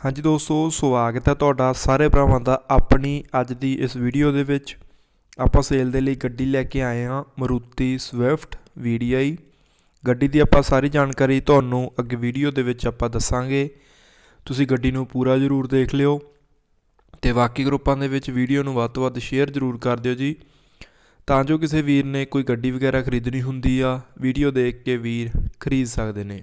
ਹਾਂਜੀ ਦੋਸਤੋ, ਸਵਾਗਤ ਹੈ ਤੁਹਾਡਾ ਸਾਰੇ ਭਰਾਵਾਂ ਦਾ ਆਪਣੀ ਅੱਜ ਦੀ ਇਸ ਵੀਡੀਓ ਦੇ ਵਿੱਚ। ਆਪਾਂ ਸੇਲ ਦੇ ਲਈ ਗੱਡੀ ਲੈ ਕੇ ਆਏ ਹਾਂ ਮਰੂਤੀ ਸਵਿਫਟ VDI ਗੱਡੀ ਦੀ ਆਪਾਂ ਸਾਰੀ ਜਾਣਕਾਰੀ ਤੁਹਾਨੂੰ ਅੱਗੇ ਵੀਡੀਓ ਦੇ ਵਿੱਚ ਆਪਾਂ ਦੱਸਾਂਗੇ। ਤੁਸੀਂ ਗੱਡੀ ਨੂੰ ਪੂਰਾ ਜ਼ਰੂਰ ਦੇਖ ਲਿਓ ਤੇ ਬਾਕੀ ਗਰੁੱਪਾਂ ਦੇ ਵਿੱਚ ਵੀਡੀਓ ਨੂੰ ਵੱਧ ਤੋਂ ਵੱਧ ਸ਼ੇਅਰ ਜ਼ਰੂਰ ਕਰ ਦਿਓ ਜੀ। ਤਾਂ ਜੋ ਕਿਸੇ ਵੀਰ ਨੇ ਕੋਈ ਗੱਡੀ ਵਗੈਰਾ ਖਰੀਦਣੀ ਹੁੰਦੀ ਆ, ਵੀਡੀਓ ਦੇਖ ਕੇ ਵੀਰ ਖਰੀਦ ਸਕਦੇ ਨੇ।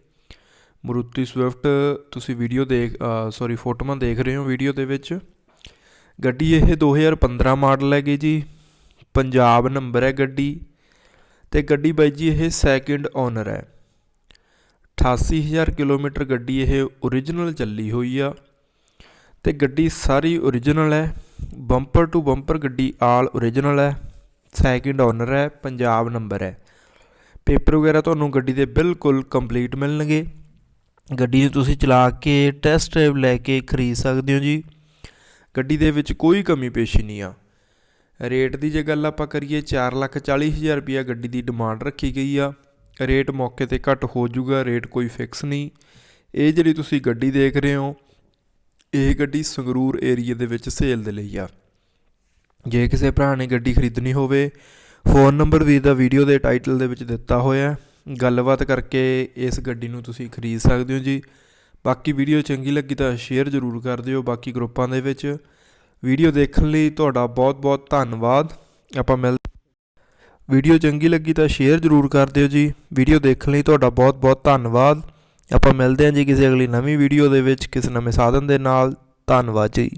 ਮਰੂਤੀ ਸਵਿਫਟ, ਤੁਸੀਂ ਵੀਡੀਓ ਦੇਖ ਸੌਰੀ ਫੋਟੋਆਂ ਦੇਖ ਰਹੇ ਹੋ ਵੀਡੀਓ ਦੇ ਵਿੱਚ। ਗੱਡੀ ਇਹ 2015 ਮਾਡਲ ਹੈਗੀ ਜੀ। ਪੰਜਾਬ ਨੰਬਰ ਹੈ ਗੱਡੀ। ਤੇ ਗੱਡੀ ਬਾਈ ਜੀ, ਇਹ ਸੈਕਿੰਡ ਓਨਰ ਹੈ। 88000 ਕਿਲੋਮੀਟਰ ਗੱਡੀ ਇਹ origignal ਚੱਲੀ ਹੋਈ ਆ। ਤੇ ਗੱਡੀ ਸਾਰੀ origignal ਹੈ। ਬੰਪਰ ਟੂ ਬੰਪਰ ਗੱਡੀ ਆਲ origignal ਹੈ। ਸੈਕਿੰਡ ਓਨਰ ਹੈ, ਪੰਜਾਬ ਨੰਬਰ ਹੈ। ਪੇਪਰ ਵਗੈਰਾ ਤੁਹਾਨੂੰ ਗੱਡੀ ਦੇ ਬਿਲਕੁਲ ਕੰਪਲੀਟ ਮਿਲਣਗੇ। ਗੱਡੀ ਨੂੰ ਤੁਸੀਂ ਚਲਾ ਕੇ ਟੈਸਟ ਡਰਾਈਵ ਲੈ ਕੇ ਖਰੀਦ ਸਕਦੇ ਹੋ ਜੀ, ਗੱਡੀ ਦੇ ਵਿੱਚ ਕੋਈ ਕਮੀ ਪੇਸ਼ੀ ਨਹੀਂ ਆ। ਰੇਟ ਦੀ ਜੇ ਗੱਲ ਆਪਾਂ ਕਰੀਏ 440000 ਰੁਪਿਆ ਗੱਡੀ ਦੀ ਡਿਮਾਂਡ ਰੱਖੀ ਗਈ ਆ। ਰੇਟ ਮੌਕੇ ਤੇ ਘੱਟ ਹੋ ਜਾਊਗਾ, ਰੇਟ ਕੋਈ ਫਿਕਸ ਨਹੀਂ। ਇਹ ਜਿਹੜੀ ਤੁਸੀਂ ਗੱਡੀ ਦੇਖ ਰਹੇ ਹੋ, ਇਹ ਗੱਡੀ ਸੰਗਰੂਰ ਏਰੀਆ ਦੇ ਵਿੱਚ ਸੇਲ ਦੇ ਲਈ ਆ। ਜੇ ਕਿਸੇ ਭਰਾ ਨੇ ਗੱਡੀ ਖਰੀਦਣੀ ਹੋਵੇ, ਫੋਨ ਨੰਬਰ ਵੀ ਦਾ ਵੀਡੀਓ ਦੇ ਟਾਈਟਲ ਦੇ ਵਿੱਚ ਦਿੱਤਾ ਹੋਇਆ ਹੈ। ਗੱਲਬਾਤ ਕਰਕੇ ਇਸ ਗੱਡੀ ਨੂੰ ਤੁਸੀਂ ਖਰੀਦ ਸਕਦੇ ਹੋ ਜੀ। ਬਾਕੀ ਵੀਡੀਓ ਚੰਗੀ ਲੱਗੀ ਤਾਂ ਸ਼ੇਅਰ ਜ਼ਰੂਰ ਕਰ ਦਿਓ ਬਾਕੀ ਗਰੁੱਪਾਂ ਦੇ ਵਿੱਚ। ਵੀਡੀਓ ਦੇਖਣ ਲਈ ਤੁਹਾਡਾ ਬਹੁਤ-ਬਹੁਤ ਧੰਨਵਾਦ। ਆਪਾਂ ਮਿਲ ਵੀਡੀਓ ਚੰਗੀ ਲੱਗੀ ਤਾਂ ਸ਼ੇਅਰ ਜ਼ਰੂਰ ਕਰ ਦਿਓ ਜੀ। ਵੀਡੀਓ ਦੇਖਣ ਲਈ ਤੁਹਾਡਾ ਬਹੁਤ-ਬਹੁਤ ਧੰਨਵਾਦ। ਆਪਾਂ ਮਿਲਦੇ ਹਾਂ ਜੀ ਕਿਸੇ ਅਗਲੀ ਨਵੀਂ ਵੀਡੀਓ ਦੇ ਵਿੱਚ ਕਿਸੇ ਨਵੇਂ ਸਾਧਨ ਦੇ ਨਾਲ। ਧੰਨਵਾਦ ਜੀ।